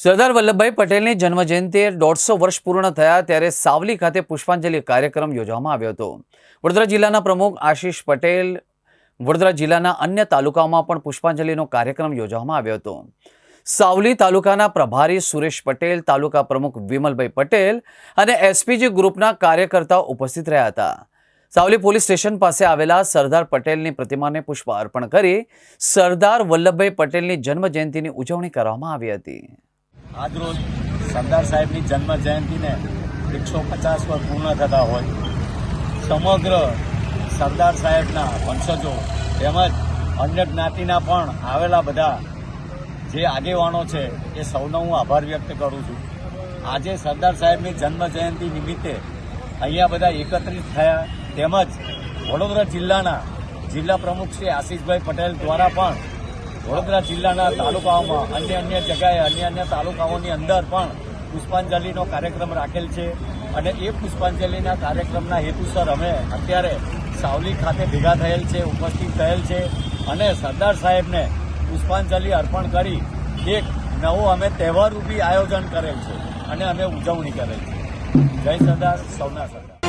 સરદાર વલ્લભભાઈ પટેલની જન્મજયંતિએ દોઢસો વર્ષ પૂર્ણ થયા ત્યારે સાવલી ખાતે પુષ્પાંજલિ કાર્યક્રમ યોજવામાં આવ્યો હતો. વડોદરા જિલ્લાના પ્રમુખ આશીષ પટેલ વડોદરા જિલ્લાના અન્ય તાલુકાઓમાં પણ પુષ્પાંજલિનો કાર્યક્રમ યોજવામાં આવ્યો હતો. સાવલી તાલુકાના પ્રભારી સુરેશ પટેલ, તાલુકા પ્રમુખ વિમલભાઈ પટેલ અને એસપીજી ગ્રુપના કાર્યકર્તાઓ ઉપસ્થિત રહ્યા હતા. સાવલી પોલીસ સ્ટેશન પાસે આવેલા સરદાર પટેલની પ્રતિમાને પુષ્પ અર્પણ કરી સરદાર વલ્લભભાઈ પટેલની જન્મજયંતિની ઉજવણી કરવામાં આવી હતી. આજરોજ સરદાર સાહેબની જન્મ જયંતિને એકસો પચાસ વર્ષ પૂર્ણ થતા હોય. સમગ્ર સરદાર સાહેબના વંશજો તેમજ અન્ય જ્ઞાતિના પણ આવેલા બધા જે આગેવાનો છે એ સૌનો હું આભાર વ્યક્ત કરું છું. આજે સરદાર સાહેબની જન્મ જયંતિ નિમિત્તે અહીંયા બધા એકત્રિત થયા તેમજ વડોદરા જિલ્લાના જિલ્લા પ્રમુખ શ્રી આશીષભાઈ પટેલ દ્વારા પણ વડોદરા જિલ્લાના તાલુકાઓમાં અન્ય અન્ય જગ્યાએ, અન્ય અન્ય તાલુકાઓની અંદર પણ પુષ્પાંજલિનો કાર્યક્રમ રાખેલ છે. અને એ પુષ્પાંજલિના કાર્યક્રમના હેતુસર અમે અત્યારે સાવલી ખાતે ભેગા થયેલ છે, ઉપસ્થિત થયેલ છે. અને સરદાર સાહેબને પુષ્પાંજલિ અર્પણ કરી એક નવો અમે તહેવાર રૂપી આયોજન કરેલ છે. અને અમે ઉજવણી કરેલ છે. જય સરદાર, સૌના સરદાર.